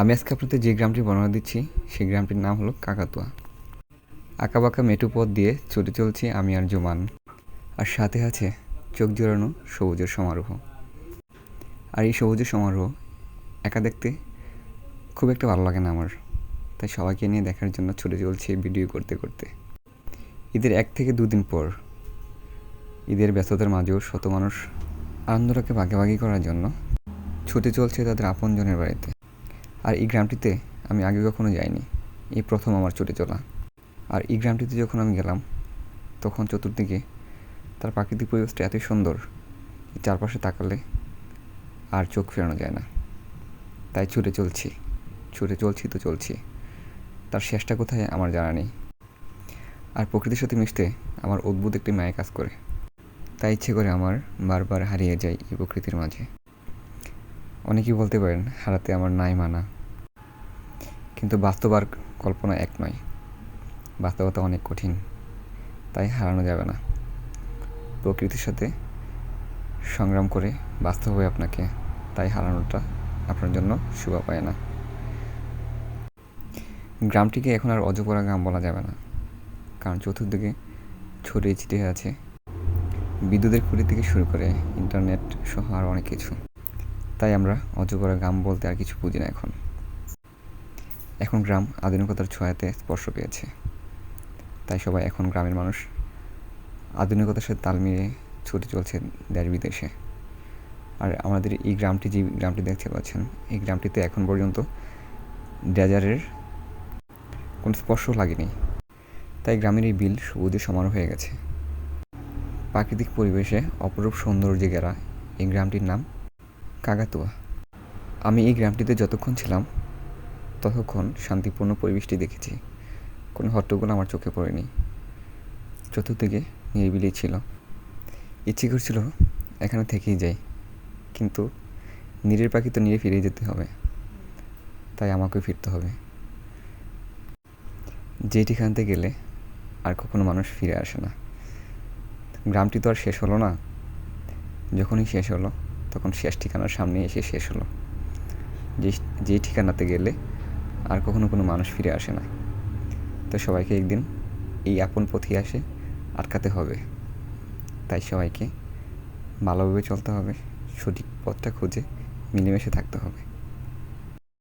আমি আজকে আপনাদের যে গ্রামটি বর্ণনা দিচ্ছি, সেই গ্রামটির নাম হলো কাকাতুয়া। আঁকাবাঁকা মেটু পথ দিয়ে ছুটে চলছি আমি আর জোমান। আর সাথে আছে চোখ জোড়ানো সবুজের সমারোহ। আর এই সবুজের সমারোহ একা দেখতে খুব একটা ভালো লাগে না আমার। তাই সবাইকে নিয়ে দেখার জন্য ছুটে চলছি ভিডিও করতে করতে। ঈদের এক থেকে দুদিন পর ঈদের ব্যস্ততার মাঝেও শত মানুষ আনন্দটাকে ভাগাভাগি করার জন্য ছুটে চলছে তাদের আপনজনের বাড়িতে। আর এই গ্রামটিতে আমি আগে কখনো যাইনি। এই প্রথম আমার ছুটে চলা। আর এই গ্রামটিতে যখন আমি গেলাম, তখন চতুর্দিকে তার প্রাকৃতিক পরিবেশটা এতই সুন্দর চারপাশে তাকালে আর চোখ ফেরানো যায় না। তাই ছুটে চলছি ছুটে চলছি তো চলছি। তার শেষটা কোথায় আমার জানা নেই। আর প্রকৃতির সাথে মিশতে আমার অদ্ভুত একটি মায়া কাজ করে। তাই ইচ্ছে করে আমার বারবার হারিয়ে যাই এই প্রকৃতির মাঝে। অনেকেই বলতে পারেন, হারাতে আমার নাই মানা। কিন্তু বাস্তব আর কল্পনা এক নয়। বাস্তবতা অনেক কঠিন, তাই হারানো যাবে না। প্রকৃতির সাথে সংগ্রাম করে বাস্তব হবে আপনাকে, তাই হারানোটা আপনার জন্য শোভা পায় না। গ্রামটিকে এখন আর অজপরা গ্রাম বলা যাবে না, কারণ চতুর্দিকে ছড়িয়ে ছিটিয়ে আছে। বিদ্যুতের খুঁটি থেকে শুরু করে ইন্টারনেট সহ আরও অনেক কিছু। তাই আমরা অজগরা গ্রাম বলতে আর কিছু বুঝি না এখন। এখন গ্রাম আধুনিকতার ছোঁয়াতে স্পর্শ পেয়েছে। তাই সবাই এখন গ্রামের মানুষ। আধুনিকতার সাথে তাল মিলিয়ে ছুটে চলছে দেশ বিদেশে। আর আমাদের এই গ্রামটি যে গ্রামটি দেখতে পাচ্ছেন, এই গ্রামটিতে এখন পর্যন্ত ডেজারের কোনো স্পর্শ লাগেনি। তাই গ্রামের এই বিল সবুজে সমারোহ হয়ে গেছে। প্রাকৃতিক পরিবেশে অপরূপ সৌন্দর্যে ঘেরা এই গ্রামটির নাম কাকাতুয়া আমি এই গ্রামটিতে যতক্ষণ ছিলাম, ততক্ষণ শান্তিপূর্ণ পরিবেশটি দেখেছি। কোনো হট্টগোল আমার চোখে পড়েনি। চতুর্দিকে নিরিবিলি ছিল। ইচ্ছে করছিল এখানে থেকেই যাই, কিন্তু নীরের পাখি তো নিরে ফিরে যেতে হবে। তাই আমাকে ফিরতে হবে। যে ঠিকানাতে গেলে আর কখনো মানুষ ফিরে আসে না। গ্রামটি তো আর শেষ হলো না। যখনই শেষ হলো তখন শেষ ঠিকানার সামনে এসে শেষ হলো। যে যে ঠিকানাতে গেলে আর কখনো কোনো মানুষ ফিরে আসে না। তো সবাইকে একদিন এই আপন পথে আসে আটকাতে হবে। তাই সবাইকে ভালোভাবে চলতে হবে, সঠিক পথটা খুঁজে মিলেমিশে থাকতে হবে।